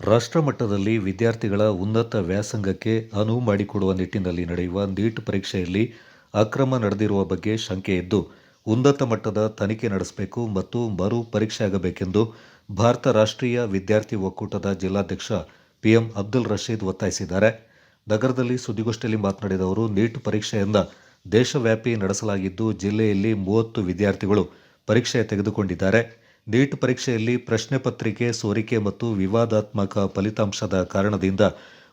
ರಾಷ್ಟ್ರ ಮಟ್ಟದಲ್ಲಿ ವಿದ್ಯಾರ್ಥಿಗಳ ಉನ್ನತ ವ್ಯಾಸಂಗಕ್ಕೆ ಅನುವು ಮಾಡಿಕೊಡುವ ನಿಟ್ಟಿನಲ್ಲಿ ನಡೆಯುವ ನೀಟ್ ಪರೀಕ್ಷೆಯಲ್ಲಿ ಅಕ್ರಮ ನಡೆದಿರುವ ಬಗ್ಗೆ ಶಂಕೆ ಇದ್ದು, ಉನ್ನತ ಮಟ್ಟದ ತನಿಖೆ ನಡೆಸಬೇಕು ಮತ್ತು ಮರು ಪರೀಕ್ಷೆಯಾಗಬೇಕೆಂದು ಭಾರತ ರಾಷ್ಟ್ರೀಯ ವಿದ್ಯಾರ್ಥಿ ಒಕ್ಕೂಟದ ಜಿಲ್ಲಾಧ್ಯಕ್ಷ ಪಿಎಂ ಅಬ್ದುಲ್ ರಶೀದ್ ಒತ್ತಾಯಿಸಿದ್ದಾರೆ. ನಗರದಲ್ಲಿ ಸುದ್ದಿಗೋಷ್ಠಿಯಲ್ಲಿ ಮಾತನಾಡಿದ ಅವರು, ನೀಟ್ ಪರೀಕ್ಷೆಯಿಂದ ದೇಶವ್ಯಾಪಿ ನಡೆಸಲಾಗಿದ್ದು, ಜಿಲ್ಲೆಯಲ್ಲಿ ಮೂವತ್ತು ವಿದ್ಯಾರ್ಥಿಗಳು ಪರೀಕ್ಷೆ ತೆಗೆದುಕೊಂಡಿದ್ದಾರೆ. ನೀಟ್ ಪರೀಕ್ಷೆಯಲ್ಲಿ ಪ್ರಶ್ನೆ ಪತ್ರಿಕೆ, ಸೋರಿಕೆ ಮತ್ತು ವಿವಾದಾತ್ಮಕ ಫಲಿತಾಂಶದ ಕಾರಣದಿಂದ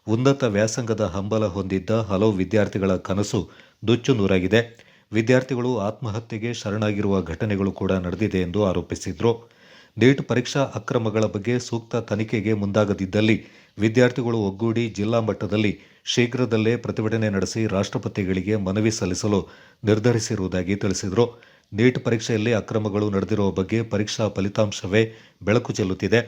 ಉನ್ನತ ವ್ಯಾಸಂಗದ ಹಂಬಲ ಹೊಂದಿದ್ದ ಹಲವು ವಿದ್ಯಾರ್ಥಿಗಳ ಕನಸು ದುಚ್ಚು ನೂರಾಗಿದೆ. ವಿದ್ಯಾರ್ಥಿಗಳು ಆತ್ಮಹತ್ಯೆಗೆ ಶರಣಾಗಿರುವ ಘಟನೆಗಳು ಕೂಡ ನಡೆದಿದೆ ಎಂದು ಆರೋಪಿಸಿದರು. ನೀಟ್ ಪರೀಕ್ಷಾ ಅಕ್ರಮಗಳ ಬಗ್ಗೆ ಸೂಕ್ತ ತನಿಖೆಗೆ ಮುಂದಾಗದಿದ್ದಲ್ಲಿ ವಿದ್ಯಾರ್ಥಿಗಳು ಒಗ್ಗೂಡಿ ಜಿಲ್ಲಾ ಮಟ್ಟದಲ್ಲಿ ಶೀಘ್ರದಲ್ಲೇ ಪ್ರತಿಭಟನೆ ನಡೆಸಿ ರಾಷ್ಟ್ರಪತಿಗಳಿಗೆ ಮನವಿ ಸಲ್ಲಿಸಲು ನಿರ್ಧರಿಸಿರುವುದಾಗಿ ತಿಳಿಸಿದರು. ನೀಟ್ ಪರೀಕ್ಷೆಯಲ್ಲಿ ಅಕ್ರಮಗಳು ನಡೆದಿರುವ ಬಗ್ಗೆ ಪರೀಕ್ಷಾ ಫಲಿತಾಂಶವೇ ಬೆಳಕು ಚೆಲ್ಲುತ್ತಿದೆ.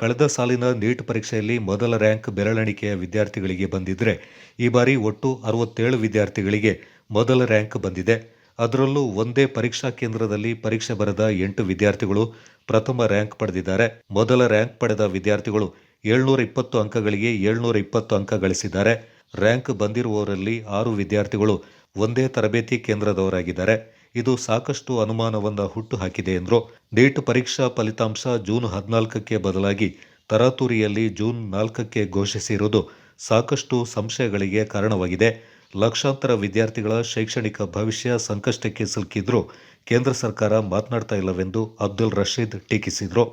ಕಳೆದ ಸಾಲಿನ ನೀಟ್ ಪರೀಕ್ಷೆಯಲ್ಲಿ ಮೊದಲ ರ್ಯಾಂಕ್ ಬೆರಳೆಣಿಕೆಯ ವಿದ್ಯಾರ್ಥಿಗಳಿಗೆ ಬಂದಿದ್ದರೆ ಈ ಬಾರಿ ಒಟ್ಟು ಅರವತ್ತೇಳು ವಿದ್ಯಾರ್ಥಿಗಳಿಗೆ ಮೊದಲ ರ್ಯಾಂಕ್ ಬಂದಿದೆ. ಅದರಲ್ಲೂ ಒಂದೇ ಪರೀಕ್ಷಾ ಕೇಂದ್ರದಲ್ಲಿ ಪರೀಕ್ಷೆ ಬರೆದ ಎಂಟು ವಿದ್ಯಾರ್ಥಿಗಳು ಪ್ರಥಮ ರ್ಯಾಂಕ್ ಪಡೆದಿದ್ದಾರೆ. ಮೊದಲ ರ್ಯಾಂಕ್ ಪಡೆದ ವಿದ್ಯಾರ್ಥಿಗಳು ಏಳ್ನೂರ ಇಪ್ಪತ್ತು ಅಂಕಗಳಿಗೆ ಏಳ್ನೂರ ಇಪ್ಪತ್ತು ಅಂಕ ಗಳಿಸಿದ್ದಾರೆ. ರ್ಯಾಂಕ್ ಬಂದಿರುವವರಲ್ಲಿ ಆರು ವಿದ್ಯಾರ್ಥಿಗಳು ಒಂದೇ ತರಬೇತಿ ಕೇಂದ್ರದವರಾಗಿದ್ದಾರೆ. ಇದು ಸಾಕಷ್ಟು ಅನುಮಾನವನ್ನು ಹುಟ್ಟು ಹಾಕಿದೆ ಎಂದರು ನೀಟ್ ಪರೀಕ್ಷಾ ಫಲಿತಾಂಶ ಜೂನ್ ಹದಿನಾಲ್ಕಕ್ಕೆ ಬದಲಾಗಿ ತರಾತುರಿಯಲ್ಲಿ ಜೂನ್ ನಾಲ್ಕಕ್ಕೆ ಘೋಷಿಸಿರುವುದು ಸಾಕಷ್ಟು ಸಂಶಯಗಳಿಗೆ ಕಾರಣವಾಗಿದೆ. ಲಕ್ಷಾಂತರ ವಿದ್ಯಾರ್ಥಿಗಳ ಶೈಕ್ಷಣಿಕ ಭವಿಷ್ಯ ಸಂಕಷ್ಟಕ್ಕೆ ಸಿಲುಕಿದ್ರೂ ಕೇಂದ್ರ ಸರ್ಕಾರ ಮಾತನಾಡ್ತಾ ಇಲ್ಲವೆಂದು ಅಬ್ದುಲ್ ರಶೀದ್ ಟೀಕಿಸಿದರು.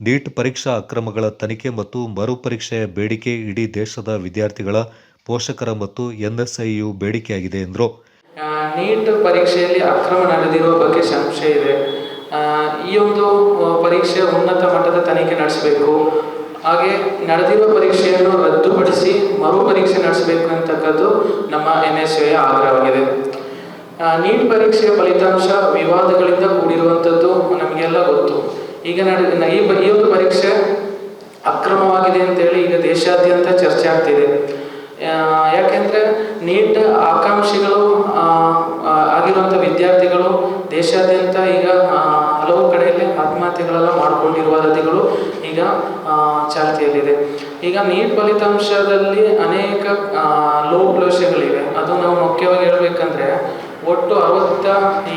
ನೀಟ್ ಪರೀಕ್ಷಾ ಅಕ್ರಮಗಳ ತನಿಖೆ ಮತ್ತು ಮರುಪರೀಕ್ಷೆಯ ಬೇಡಿಕೆ ಇಡೀ ದೇಶದ ವಿದ್ಯಾರ್ಥಿಗಳ ಪೋಷಕರ ಮತ್ತು ಎನ್ಎಸ್ಐಯು ಬೇಡಿಕೆಯಾಗಿದೆ ಎಂದರು ನೀಟ್ ಪರೀಕ್ಷೆಯಲ್ಲಿ ಅಕ್ರಮ ನಡೆದಿರುವ ಬಗ್ಗೆ ಸಂಶಯ ಇದೆ. ಈ ಒಂದು ಪರೀಕ್ಷೆ ಉನ್ನತ ಮಟ್ಟದ ತನಿಖೆ ನಡೆಸಬೇಕು. ಹಾಗೆ ನಡೆದಿರುವ ಪರೀಕ್ಷೆಯನ್ನು ರದ್ದುಪಡಿಸಿ ಮರು ಪರೀಕ್ಷೆ ನಡೆಸಬೇಕು ಅಂತಕ್ಕದ್ದು ನಮ್ಮ ಎನ್ ಎಸ್ ಎ ಆಗ್ರಹವಾಗಿದೆ. ನೀಟ್ ಪರೀಕ್ಷೆಯ ಫಲಿತಾಂಶ ವಿವಾದಗಳಿಂದ ಕೂಡಿರುವಂಥದ್ದು ನಮಗೆಲ್ಲ ಗೊತ್ತು. ಈಗ ನಡೆ ಈ ಈ ಒಂದು ಪರೀಕ್ಷೆ ಅಕ್ರಮವಾಗಿದೆ ಅಂತೇಳಿ ಈಗ ದೇಶಾದ್ಯಂತ ಚರ್ಚೆ ಆಗ್ತಿದೆ. ಯಾಕೆಂದ್ರೆ ನೀಟ್ ದೇಶಾದ್ಯಂತ ಈಗ ಹಲವು ಕಡೆಯಲ್ಲಿ ಆತ್ಮಹತ್ಯೆಗಳೆಲ್ಲ ಮಾಡಿಕೊಂಡಿರುವ ವರದಿಗಳು ಈಗ ಚಾಲ್ತಿಯಲ್ಲಿದೆ. ಈಗ ನೀಟ್ ಫಲಿತಾಂಶದಲ್ಲಿ ಅನೇಕ ಲೋಪದೋಷಗಳಿವೆ. ಅದು ನಾವು ಮುಖ್ಯವಾಗಿ ಹೇಳಬೇಕಂದ್ರೆ, ಒಟ್ಟು ಅರವತ್ತ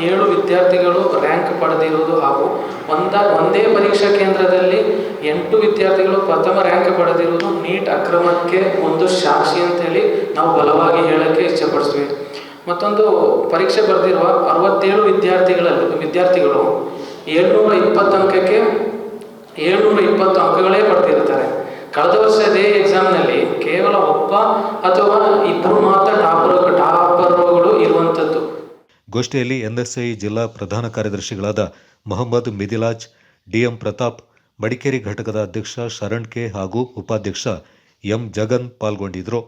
ಏಳು ವಿದ್ಯಾರ್ಥಿಗಳು ರ್ಯಾಂಕ್ ಪಡೆದಿರುವುದು ಹಾಗೂ ಒಂದ, ಒಂದೇ ಪರೀಕ್ಷಾ ಕೇಂದ್ರದಲ್ಲಿ ಎಂಟು ವಿದ್ಯಾರ್ಥಿಗಳು ಪ್ರಥಮ ರ್ಯಾಂಕ್ ಪಡೆದಿರುವುದು ನೀಟ್ ಅಕ್ರಮಕ್ಕೆ ಒಂದು ಸಾಕ್ಷಿ ಅಂತೇಳಿ ನಾವು ಬಲವಾಗಿ ಹೇಳಕ್ಕೆ ಇಚ್ಛಪಡಿಸ್ತೀವಿ ಮತ್ತೊಂದು ಪರೀಕ್ಷೆ ಬರೆದಿರುವ ಅರವತ್ತೇಳು ವಿದ್ಯಾರ್ಥಿಗಳಲ್ಲಿ, ವಿದ್ಯಾರ್ಥಿಗಳು ಏಳ್ನೂರ ಇಪ್ಪತ್ತು ಅಂಕಕ್ಕೆ ಏಳ್ನೂರ ಇಪ್ಪತ್ತು ಅಂಕಗಳೇ ಪಡೆದಿರ್ತಾರೆ ಕಳೆದ ವರ್ಷ ಅದೇ ಎಕ್ಸಾಮ್ನಲ್ಲಿ ಕೇವಲ ಒಬ್ಬ ಅಥವಾ ಇಬ್ಬರು ಮಾತ್ರ ಟಾಪರ್ ಟಾಪರ್ಗಳು ಇರುವಂಥದ್ದು ಗೋಷ್ಠಿಯಲ್ಲಿ ಎನ್ಎಸ್ಐ ಜಿಲ್ಲಾ ಪ್ರಧಾನ ಕಾರ್ಯದರ್ಶಿಗಳಾದ ಮೊಹಮ್ಮದ್ ಮಿದಿಲಾಜ್ ಡಿಎಂ ಪ್ರತಾಪ್, ಮಡಿಕೇರಿ ಘಟಕದ ಅಧ್ಯಕ್ಷ ಶರಣ್ ಕೆ ಹಾಗೂ ಉಪಾಧ್ಯಕ್ಷ ಎಂ ಜಗನ್ ಪಾಲ್ಗೊಂಡಿದ್ದರು